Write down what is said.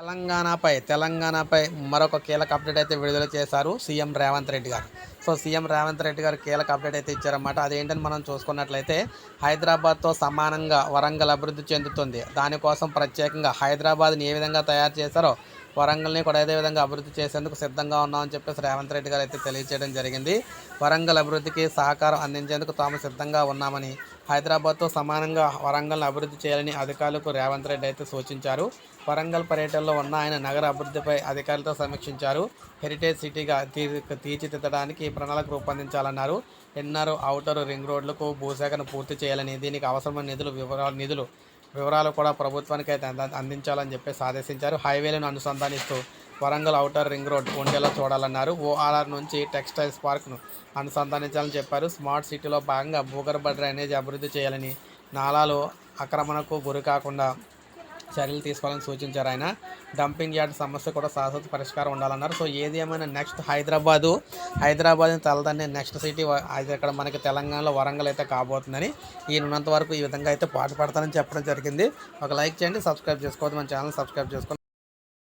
తెలంగాణపై తెలంగాణపై మరొక కీలక అప్డేట్ అయితే విడుదల చేశారు సీఎం రేవంత్ రెడ్డి గారు. సో సీఎం రేవంత్ రెడ్డి గారు కీలక అప్డేట్ అయితే ఇచ్చారన్నమాట. అదేంటని మనం చూసుకున్నట్లయితే హైదరాబాద్తో సమానంగా వరంగల్ అభివృద్ధి చెందుతుంది. దానికోసం ప్రత్యేకంగా హైదరాబాద్ని ఏ విధంగా తయారు చేశారో వరంగల్ని కూడా అదే విధంగా అభివృద్ధి చేసేందుకు సిద్ధంగా ఉన్నామని చెప్పేసి రేవంత్ రెడ్డి గారు అయితే తెలియజేయడం జరిగింది. వరంగల్ అభివృద్ధికి సహకారం అందించేందుకు తాము సిద్ధంగా ఉన్నామని హైదరాబాద్తో సమానంగా వరంగల్ని అభివృద్ధి చేయాలని అధికారులకు రేవంత్ రెడ్డి అయితే సూచించారు. వరంగల్ పర్యటనలో ఉన్న ఆయన నగర అభివృద్ధిపై అధికారులతో సమీక్షించారు. హెరిటేజ్ సిటీగా తీ తీర్చిదిద్దడానికి ప్రణాళిక రూపొందించాలన్నారు. ఎన్ఆర్ అవుటర్ రింగ్ రోడ్లకు భూసేకరణ పూర్తి చేయాలని దీనికి అవసరమైన నిధులు వివరాలు నిధులు వివరాలు కూడా ప్రభుత్వానికి అయితే అంద- అందించాలని చెప్పేసి ఆదేశించారు. హైవేలను అనుసంధానిస్తూ వరంగల్ ఔటర్ రింగ్ రోడ్ ఉండేలా చూడాలన్నారు. ఓఆర్ఆర్ నుంచి టెక్స్టైల్స్ పార్క్ను అనుసంధానించాలని చెప్పారు. స్మార్ట్ సిటీలో భాగంగా భూగర్భ డ్రైనేజ్ అభివృద్ధి చేయాలని నాలాలు ఆక్రమణకు గురి కాకుండా చర్యలు తీసుకోవాలని సూచించారు ఆయన. డంపింగ్ యార్డ్ సమస్య కూడా శాశ్వత పరిష్కారం ఉండాలన్నారు. సో ఏది ఏమైనా నెక్స్ట్ హైదరాబాదు హైదరాబాద్ తలదన్నే నెక్స్ట్ సిటీ అది ఇక్కడ మనకి తెలంగాణలో వరంగల్ అయితే కాబోతుందని ఈయన వరకు ఈ విధంగా అయితే పాటు పడతానని చెప్పడం జరిగింది. ఒక లైక్ చేయండి సబ్స్క్రైబ్ చేసుకోవద్దు మన ఛానల్ సబ్స్క్రైబ్ చేసుకోండి.